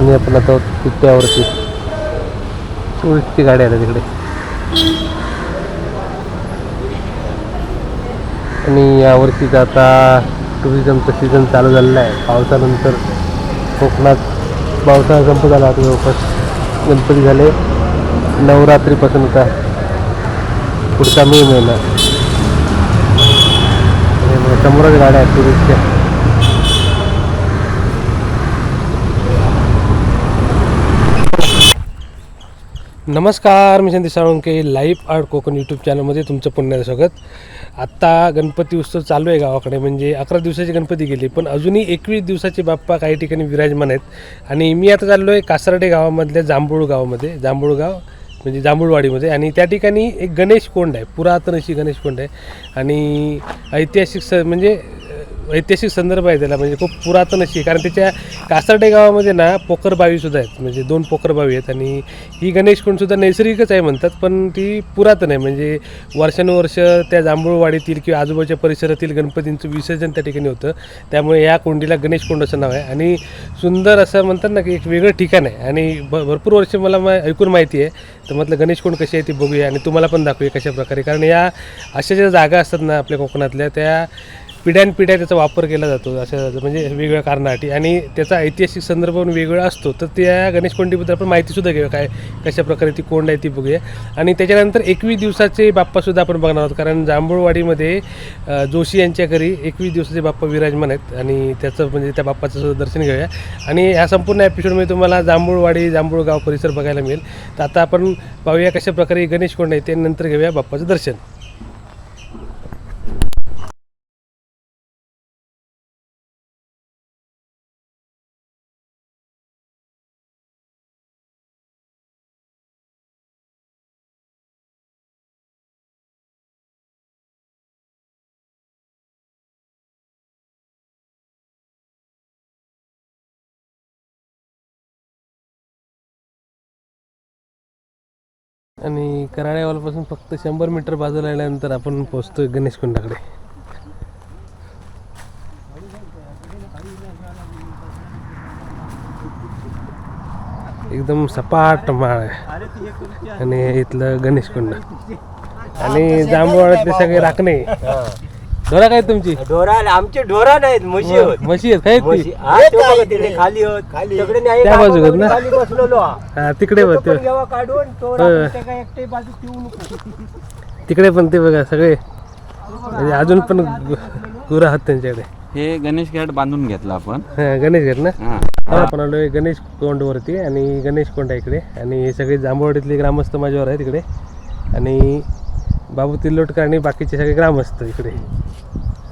आणि आपण आता तिट्यावरती टुरिस्टची गाडी आहे तिकडे. आणि यावर्षीचा आता टुरिझमचा सीझन चालू झालेला आहे. पावसानंतर कोकणात पावसाळा संपत आला आता जवळपास. गणपती झाले. नवरात्रीपासून का पुढचा मे महिना. समोरच गाड्या आहेत टुरिस्टच्या नमस्कार मी Sandesh Salunke life art Konkan YouTube चॅनलमध्ये तुमचं पुण्याचं स्वागत. आत्ता गणपती उत्सव चालू आहे गावाकडे म्हणजे अकरा दिवसाची गणपती गेली पण अजूनही एकवीस दिवसाचे बाप्पा काही ठिकाणी विराजमान आहेत. आणि मी आता चाललो आहे कासरडे गावामधल्या जांभूळ गावामध्ये जांभूळ गाव म्हणजे जांभूळवाडीमध्ये. आणि त्या ठिकाणी एक गणेश कोंड आहे पुरातन अशी गणेश कोंड आहे. आणि ऐतिहासिक स म्हणजे ऐतिहासिक संदर्भ आहे त्याला म्हणजे खूप पुरातन अशी कारण त्याच्या कासर्डे गावामध्ये ना पोखर बावीसुद्धा आहेत म्हणजे दोन पोखर बावी आहेत आणि ही गणेश नैसर्गिकच आहे म्हणतात पण ती पुरातन आहे म्हणजे वर्षानुवर्ष त्या जांभूळवाडीतील किंवा आजूबाजूच्या परिसरातील गणपतींचं विसर्जन त्या ठिकाणी होतं. त्यामुळे या कोंडीला गणेश कोंड असं नाव आहे आणि सुंदर असं म्हणतात ना की एक वेगळं ठिकाण आहे आणि भ भरपूर वर्ष मला मा ऐकून माहिती आहे. तर म्हटलं गणेश कोंड कशी आहे ती बघूया आणि तुम्हाला पण दाखवूया कशा प्रकारे कारण या अशा ज्या जागा असतात ना आपल्या कोकणातल्या त्या पिढ्यानपिढ्या त्याचा वापर केला जातो अशा म्हणजे वेगवेगळ्या कारणासाठी. आणि त्याचा ऐतिहासिक संदर्भ पण वेगळा असतो. तर त्या गणेश कोंडीबद्दल आपण माहितीसुद्धा घेऊया काय कशा प्रकारे ती कोंड आहे ती बघूया. आणि त्याच्यानंतर एकवीस दिवसाचे बाप्पासुद्धा आपण बघणार आहोत. कारण जांभूळवाडीमध्ये जोशी यांच्या घरी एकवीस दिवसाचे बाप्पा विराजमान आहेत. आणि त्याचं म्हणजे त्या बाप्पाचं सुद्धा दर्शन घेऊया. आणि ह्या संपूर्ण एपिसोडमध्ये तुम्हाला जांभूळवाडी जांभूळगाव परिसर बघायला मिळेल. तर आता आपण पाहूया कशा प्रकारे गणेश कोंड आहे ते नंतर घेऊया बाप्पाचं दर्शन. आणि कराड्यावालापासून फक्त शंभर मीटर बाजूला आल्यानंतर आपण पोचतोय गणेश कुंडाकडे. एकदम सपाट माळ आहे. आणि इथलं गणेश कुंड. आणि जांभूळातले सगळे राखणे. ढोरा काय तुमची? ढोरा आमचे ढोरा नाहीत म्हशी होत म्हशी आहेत काय म्हशी हा, तो बघा तिकडे खाली होत तिकडे नाही त्या बाजूला आपण ना? खाली बसलेलो हा. हा तिकडे बघ तो पण ते- जेव्हा काढून तो. रात्री त्या काय एकटे बाजू ठेवू नको. तिकडे पण ते बघा सगळे. म्हणजे अजून पण गुरं आहात त्यांच्याकडे. हे गणेश घाट बांधून घेतला आपण. हा गणेश घर ना? हा. हा, आपण आलोय गणेश कोंडवरती आणि गणेश कोंड आहे इकडे. आणि हे सगळे जांभवाडीतले ग्रामस्थ माझ्यावर आहेत इकडे. आणि बाबू तिल्लोटकर आणि बाकीचे सगळे ग्रामस्थ इकडे.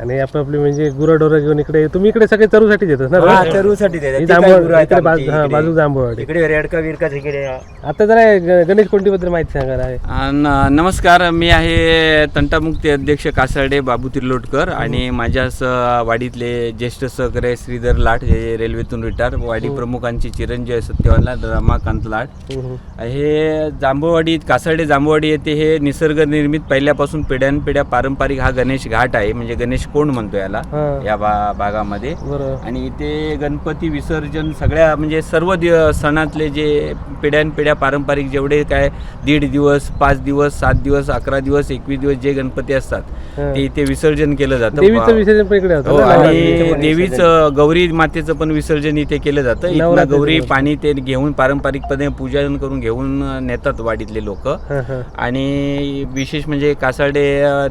आणि आपलं आपली म्हणजे गुरंढोरं घेऊन इकडे तुम्ही इकडे सगळे चरूसाठी येतात ना हा, चरूसाठी देतात. ही ते काय जांभूळ गुरं आहेत इकडे बाजू आमची हा इकडे. बाजू जांभूळवाडी इकडे रेडका विरका तिकडे आता जरा ग- गणेश कोंडीबद्दल माहिती सांगा रा. नमस्कार मी आहे तंटामुक्ती अध्यक्ष कासारडे बाबू तिर्लोटकर आणि माझ्या स वाडीतले ज्येष्ठ सहकारी श्रीधर लाट जे रेल्वेतून रिटायर वाडी प्रमुखांची चिरंजीव सत्यवान लाट रमाकांत लाट हम्म, हम्म. हे जांभूळवाडी कासारडे जांभूळवाडी येथे हे निसर्ग निर्मित पहिल्यापासून पिढ्यानपिढ्या पारंपरिक हा गणेश घाट आहे म्हणजे गणेश कोंड म्हणतो याला हा या भा भागामध्ये बरं आणि इथे गणपती विसर्जन सगळ्या म्हणजे सर्व दिव सणातले जे पिढ्यानपिढ्या पारंपरिक जेवढे काय दीड दिवस पाच दिवस सात दिवस अकरा दिवस एकवीस दिवस जे गणपती असतात हा. ते इथे विसर्जन केलं जातं देवीचं विसर्जन पण इकडे होतं हो, ना? आणि देवीचं गौरी मातेचं पण विसर्जन इथे केलं जातं इथनं गौरी पण. पाणी ते घेऊन पारंपरिकपणे पूजन करून घेऊन नेतात वाडीतले लोक हा, हा. आणि विशेष म्हणजे कासारडे अ,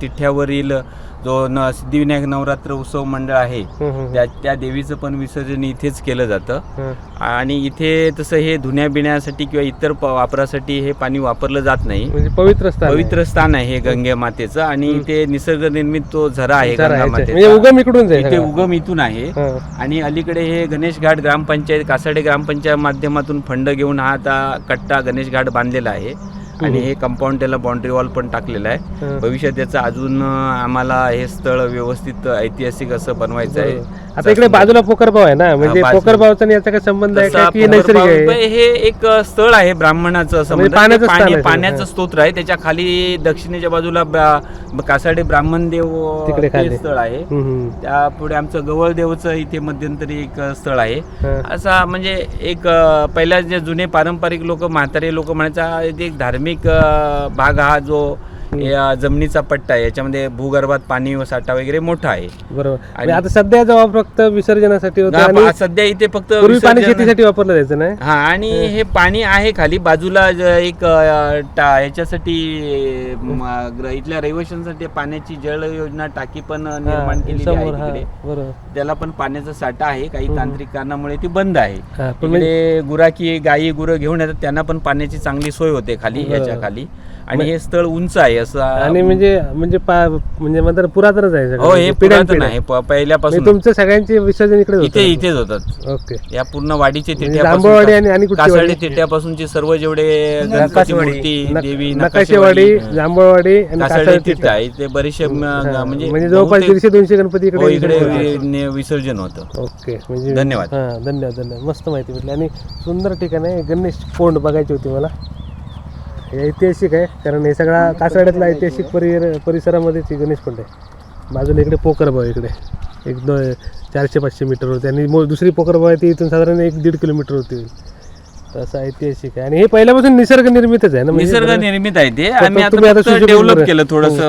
तिठ्यावरील जो न सिद्धिविनायक नवरात्र उत्सव मंडळ आहे त्या त्या देवीचं पण विसर्जन इथेच केलं जातं. आणि इथे तसं हे धुण्या बिण्यासाठी किंवा इतर वापरासाठी हे पाणी वापरलं जात नाही. म्हणजे पवित्र स्थान आहे. पवित्र स्थान आहे हे गंगे मातेचं आणि इथे निसर्ग निर्मित तो झरा आहे गंगा मातेचा. म्हणजे उगम इकडून इथे. उगम इथून आहे. आणि अलीकडे हे गणेश घाट ग्रामपंचायत कासाडे ग्रामपंचायत माध्यमातून फंड घेऊन हा आता कट्टा गणेश घाट बांधलेला आहे. आणि हे कंपाऊंड त्याला बाउंड्री वॉल पण टाकलेलं आहे. भविष्यात त्याचं अजून आम्हाला हे स्थळ व्यवस्थित ऐतिहासिक असं बनवायचं आहे आता इकडे बाजूला पोकरभाव आहे ना म्हणजे. पोकरभावचा याचा काय संबंध आहे का नैसर्गिक हे एक स्थळ आहे ब्राह्मणाचं असं म्हणजे पाण्याचं. स्तोत्र आहे त्याच्याखाली दक्षिणेच्या बाजूला कासाडे ब्राह्मण देव तिकडे. स्थळ आहे. त्या पुढे आमचं गवळ देवचं इथे मध्यंतरी एक स्थळ आहे. असा म्हणजे एक अ, पहिल्या जे जुने पारंपरिक लोक म्हातारे लोक म्हणायचा एक धार्मिक धार्मिक भाग हा जो या जमिनीचा पट्टा आहे याच्यामध्ये भूगर्भात पाणी व साठा वगैरे मोठा आहे. बरोबर. आणि- म्हणजे आता सध्याचा वापर फक्त विसर्जनासाठी होता हा, आणि पा- सध्या इथे फक्त पूर्वी पाणी विसर्जन- शेतीसाठी वापरलं जायचं नाही हा आणि हे पाणी आहे खाली बाजूला ज- एक अ, टा याच्यासाठी म, ग्र- इथल्या रहिवाशांसाठी पाण्याची जळ योजना टाकी पण अ, निर्माण हा, केलेली समोर हा आहे तिकडे. बरोबर. त्याला पण पाण्याचा साठा आहे काही तांत्रिक कारणामुळे ती बंद आहे. हा, पण म्हणजे- गुराकी गायी गुरं घेऊन येतात त्यांना पण पाण्याची चांगली सोय होते खाली. याच्या खाली आणि हे स्थळ उंच आहे असं आणि म्हणजे म्हणजे पा- म्हणजे म्हणतात पुरातनच आहे सगळं. हो हे म्हणजे पिढ्यान पुरातन पिढ्या. आहे प- म्हणजे पहिल्यापासून तुमचं सगळ्यांचे विसर्जन इकडे इथे इथेच होतात ओके या पूर्ण वाडीचे म्हणजे जांभूळवाडी आणि- आणि कुठची कासाडी वाडी? तिट्यापासूनचे सर्व जेवढे गणपती नकाशेवाडी. मूर्ती देवी नकाशेवाडी जांभळवाडी आणि कासाडी तिट्टा तिट्टा. इथे बरेचसे म- हा, म्हणजे म्हणजे जवळपास बहुतेक- दीडशे दोनशे गणपती हो, इकडे इकडे विसर्जन होतात. वि- ने- विसर्जन होतं ओके म्हणजे धन्यवाद. हा धन्यवाद धन्यवाद मस्त माहिती भेटली आणि सुंदर ठिकाण आहे गणेश कोंड बघायची होती मला ऐतिहासिक आहे. कारण हे सगळा कासाड्यातला ऐतिहासिक परि परिसरामध्येच ही गणेश कोंड आहे. बाजूला इकडे पोकरभाव इकडे. एक दो चारशे पाचशे मीटर होते आणि मो- दुसरी पोकरभाव आहे ती इथून साधारण एक दीड किलोमीटर होती तर असं ऐतिहासिक आहे. आणि हे पहिल्यापासून निसर्ग निर्मितच आहे ना? म्हणजे निसर्ग निर्मित आहे ते. आम्ही आता डेव्हलप. केलं थोडस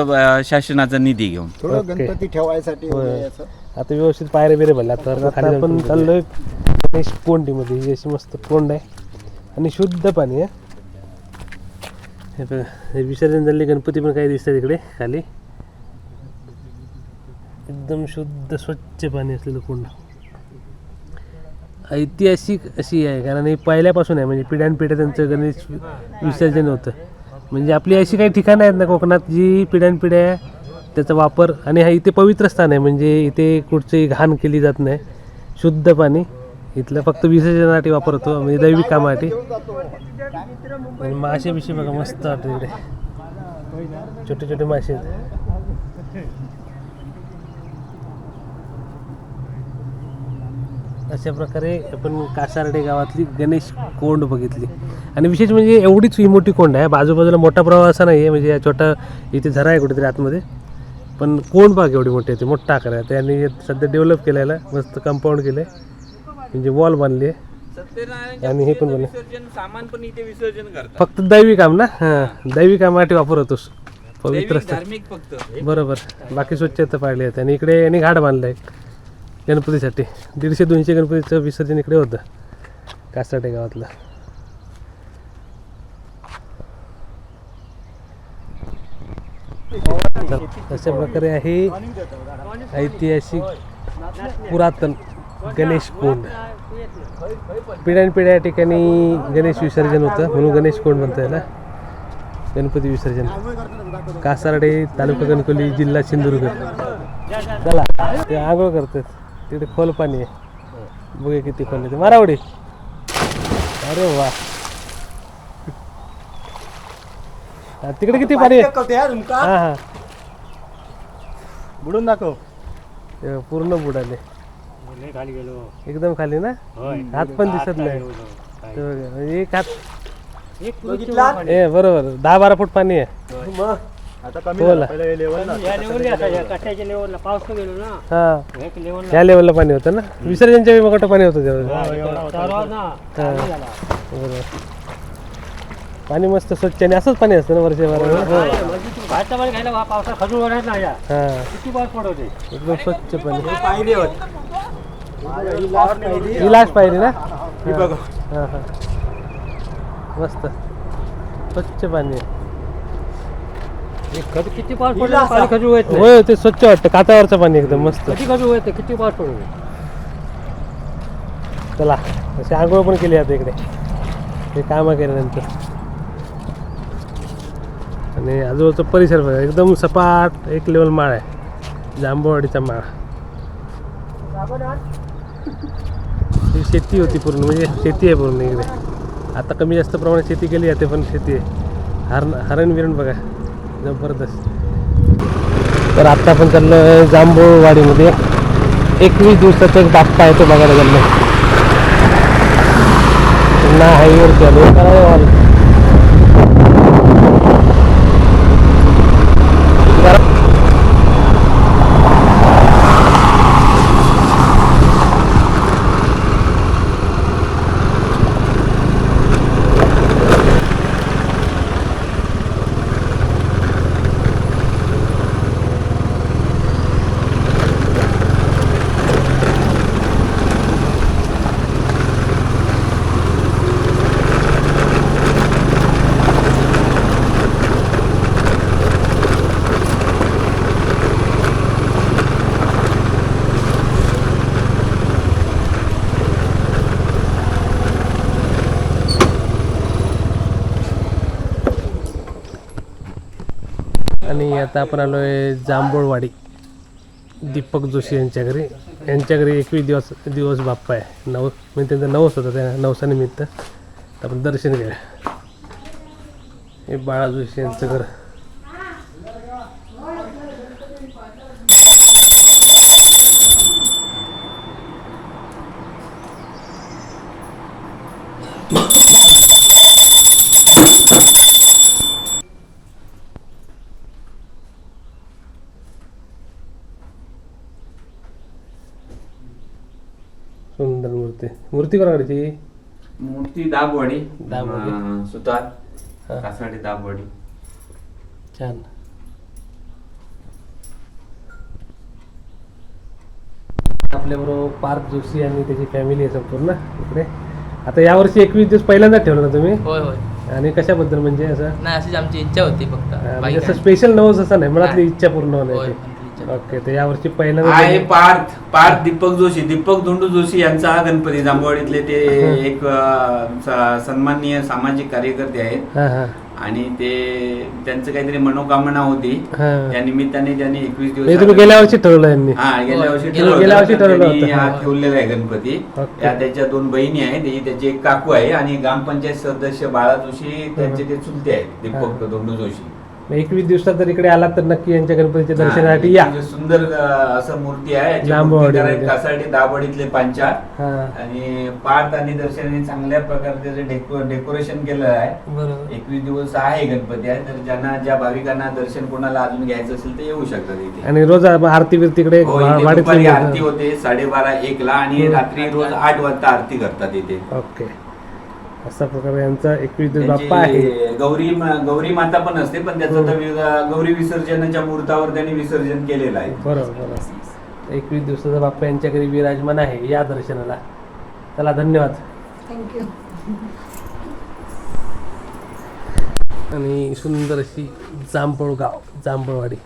शासनाचा निधी घेऊन. थोडं. गणपती ठेवायसाठी होय. वगैरे असं. आता व्यवस्थित पायऱ्या बिरे भरल्या. आता आता आपण चाललोय. गणेश कोंडीमध्ये. ही अशी मस्त कोंड आहे. आणि शुद्ध पाणी आहे. हे बघा हे विसर्जन झाले गणपती पण काही दिसतात इकडे खाली. एकदम शुद्ध स्वच्छ पाणी असलेलं कोंड. ऐतिहासिक अशी आहे कारण हे पहिल्यापासून आहे म्हणजे पिढ्यानपिढ्या त्यांचं गणेश विसर्जन होतं. म्हणजे आपली अशी काही ठिकाणं आहेत ना कोकणात जी पिढ्यानपिढ्या त्याचा वापर आणि हा इथे पवित्र स्थान आहे म्हणजे इथे कुठचंही घाण केली जात नाही शुद्ध पाणी. इथलं फक्त विसर्जनासाठी वापरतो म्हणजे दैविक कामासाठी आणि मासे बिशे बघा मस्त वाटतं इकडे. छोटे छोटे मासे आहेत. अशा प्रकारे आपण कासारडे गावातली गणेश कोंड बघितली. आणि विशेष म्हणजे एवढीच ही मोठी कोंड आहे. बाजूबाजूला मोठा प्रवाह असा नाही आहे म्हणजे या छोटा इथे झरा आहे कुठेतरी आतमध्ये. पण कोंड बाग एवढी मोठी आहे ती मोठा आकार आहे. त्यांनी सध्या डेव्हलप केलेला मस्त कंपाऊंड केलं आहे म्हणजे वॉल बांधली आणि हे पण बनलं. सामान पण इथे विसर्जन करतात. फक्त दैवी काम ना? हां दैवी कामासाठी वापर होतोस पवित्र धार्मिक फक्त. बरोबर. बाकी स्वच्छता पाळली आहे आणि इकडे यांनी घाट बांधलं आहे गणपतीसाठी. दीडशे दोनशे गणपतीचं विसर्जन इकडे होतं. कासाटे गावातलं. अशा प्रकारे आहे ऐतिहासिक पुरातन. गणेश कोंड पिढ्यानपिढ्या या ठिकाणी गणेश विसर्जन होतं म्हणून गणेश कोंड म्हणता याला? गणपती विसर्जन. कासारडे तालुका कणकोली जिल्हा सिंधुदुर्ग. चला ते आंघोळ करतात. तिकडे खोल पाणी आहे. बघूया किती खोल आहे मारावडी. अरे वा. तिकडे किती पाणी आहे? हा हा. बुडून दाखव. पूर्ण बुडाले. एकदम खाली ना? हात पण दिसत नाही. ते बघा, म्हणजे एक हात बघितला? ए बरोबर. दहा बारा फूट पाणी आहे. मग? आता कमी बोला. झालं. पहिले level ना. हा. या लेवलला पाणी होतं ना? विसर्जनच्या वेळी मग पाणी होतं तेव्हा? हा. बरोबर. पाणी मस्त स्वच्छ आणि असंच पाणी असतं ना वर्षभर? हा एकदम स्वच्छ पाणी. पायरी होत. ही पायरी. ही लास्ट पाहिली ना? ही बघ. हा हा. मस्त. स्वच्छ पाणी. आहे किती पाऊस पडला? पाणी खजू येत होय ते स्वच्छ वाटतं. काचावरचं पाणी एकदम मस्त. किती खजू येते किती पाऊस पडू चला अशी आंघोळ पण केली आता इकडे. हे कामं केल्यानंतर. आणि आजूबाजूचा परिसर बघा एकदम सपाट एक लेवल माळ आहे. जांभूवाडीचा माळ. शेती होती पूर्ण म्हणजे शेती आहे पूर्ण इकडे. आता कमी जास्त प्रमाणात शेती केली जाते पण शेती आहे. हरण हरण विरण बघा जबरदस्त. तर आत्ता आपण चाललो जांभूळवाडीमध्ये. एकवीस दिवसाचा एक बाप्पा आहे तो बघायला चाललो पुन्हा हायवेवर चालू करावं आणि आता आपण आलो आहे जांभूळवाडी. दीपक जोशी यांच्या घरी. यांच्या घरी एकवीस दिवस दिवस बाप्पा आहे. नव म्हणजे त्यांचा नवस होता त्या नवसानिमित्त. आपण दर्शन घ्या. हे बाळा जोशी यांचं घर. सुंदर मूर्ती कोणाकडची मूर्ती दाबवाडी दाबवाडी. अं, सुतार. हा. कासाडी दाबवाडी छान. आपल्याबरोबर पार्थ जोशी आणि त्याची फॅमिली आहे संपूर्ण इकडे. आता यावर्षी एकवीस दिवस पहिल्यांदा ठेवलं ना तुम्ही? होय होय. आणि कशाबद्दल म्हणजे असं? नाही अशीच आमची इच्छा होती फक्त. अं, म्हणजे बाकी असं काय. स्पेशल नवस असं नाही मनातली. इच्छा पूर्ण होय, होण्याची इच्छा. ओके तर यावर्षी आहे पहिल्यांदा पार्थ पार्थ दीपक जोशी दीपक धोंडू जोशी यांचा हा गणपती जांभवाडीतले ते हं. एक अं, स- सन्माननीय सामाजिक कार्यकर्ते आहेत. हां हां. आणि ते त्यांचं काहीतरी मनोकामना होती. हां. त्या निमित्ताने त्यांनी एकवीस म्हणजे दिवस गेल्या वर्षी ठरवलं यांनी. हा गेल्या वर्षी गेल्या- ठरवलं गेल्या वर्षी होतं. ठरवलं त्यांनी होतं. हा ठेवलेला आहे गणपती. ओके. त्या त्याच्या दोन बहिणी आहेत. ही त्याची एक काकू आहे आणि ग्रामपंचायत सदस्य बाळा जोशी त्यांचे ते चुलते आहेत दीपक धोंडू जोशी. एकवीस दिवसात जर इकडे आलात तर नक्की यांच्या गणपतीच्या हा, दर्शनासाठी या. म्हणजे सुंदर अं, असं मूर्ती आहे याची मूर्तीकार. कासाडी दाबडीतले पांचाळ हां. आणि पार्थ आणि दर्शनाने चांगल्या प्रकारे त्याचं डेको डेकोरेशन केलं आहे. बरोबर. एकवीस दिवस आहे गणपती आहे तर ज्यांना ज्या भाविकांना दर्शन कोणाला अजून घ्यायचं असेल ते येऊ शकतात इथे. आणि रोज आरती हो, इथे वाडीत दुपारी आरती होते साडेबारा एक ला आणि हम्म. रात्री रोज आठ वाजता आरती करतात इथे. ओके. अशा प्रकारे यांचा एकवीस दिवस बाप्पा आहे. त्यांची गौरी गौरी माता पण असते पण त्याचं तर वि- गौरी विसर्जनाच्या मुहूर्तावर त्यांनी विसर्जन केलेलं आहे. बरोबर बरोबर. एकवीस दिवसाचा बाप्पा यांच्या घरी विराजमान आहे या दर्शनाला. चला धन्यवाद. थँक्यू आणि सुंदर अशी जांभूळ गाव जांभूळवाडी.